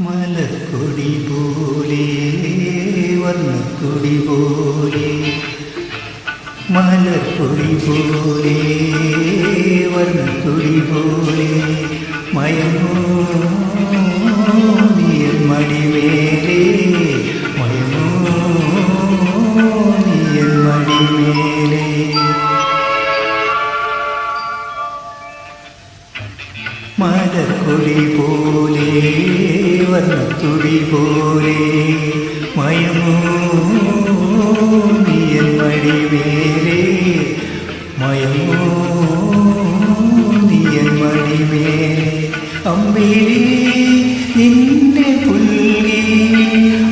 മലക്കൊടി പോലെ വർണക്കൊടി പോലെ. മലക്കൊടി പോലെ വർണക്കൊടി പോലെ. മയമോ നീയൻ മലർക്കൊടി പോലെ വർണത്തുടി പോലെ മയമോ മടി വേറെ മയമോ മടി വേറെ അമ്പിളി നിന്റെ പുല്ലി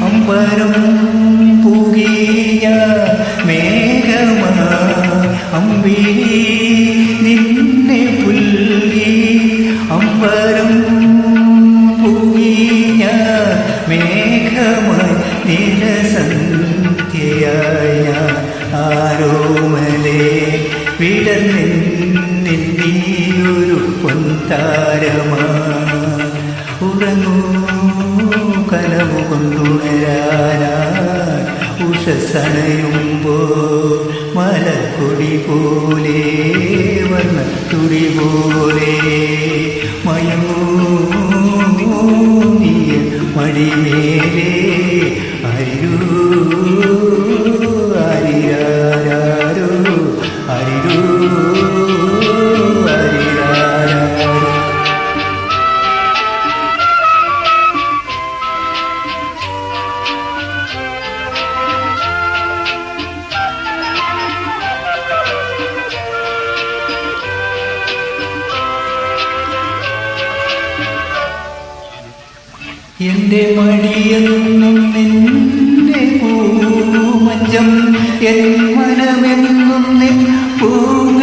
അമ്പരം പുകിയ മേഘമാ അമ്പിളി വിടർന്നിന്നിൽ നീയൊരു പൊൻതാരമാ ഉറങ്ങൂ കനവു കൊണ്ടുണരാനാ ഉഷസണയുമ്പോ മലക്കൊടി പോലെ വർണത്തുടി പോലെ. മയങ്ങൂ നീ മടിമേലേ എന്റെ മടിയെന്നും നിന്റെ പൂമഞ്ചം. എൻ മനമെന്നും നിൻ പൂങ്കാവനം.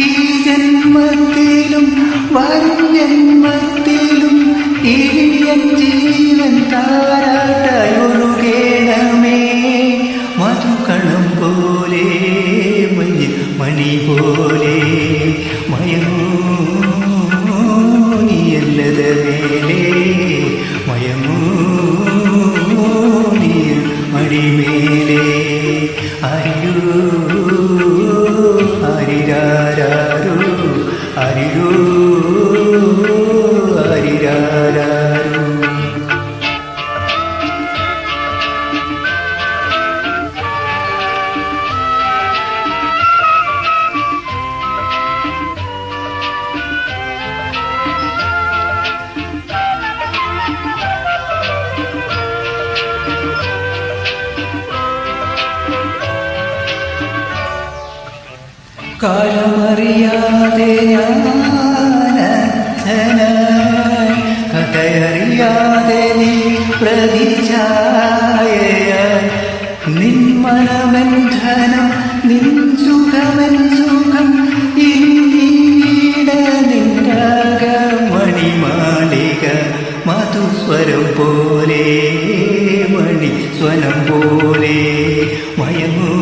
ഈ ജന്മത്തിലും വരും ജന്മത്തിലും ജീവൻ താരാട്ടായി മധുകണം പോലെ മണി പോലെ കാലമറിയാതെ കഥയറിയാതെ നീ പ്രതിചായ നിൻ മനമെന്ധനം നിൻ സുഖമൻ സുഖം ഇന്നീട നിൻരാഗ മണിമാളിക മധുസ്വരം പോലെ മണി സ്വനം പോലെ മയമൂ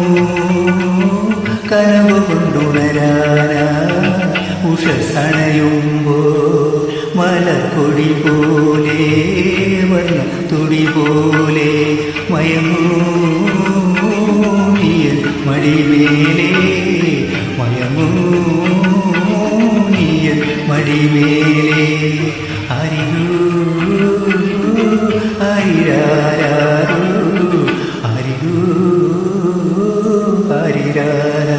കനവ് കൊണ്ടുണരാനാ ഉഷസണയുമ്പോ മലക്കൊടി പോലെ വന്ന തുടി പോലെ മയമൂടിയ മടിമേലെ മയമൂടിയ മടിമേലെ. അരികൂ അരിരാരാരൂ അരികൂ അരിരാര.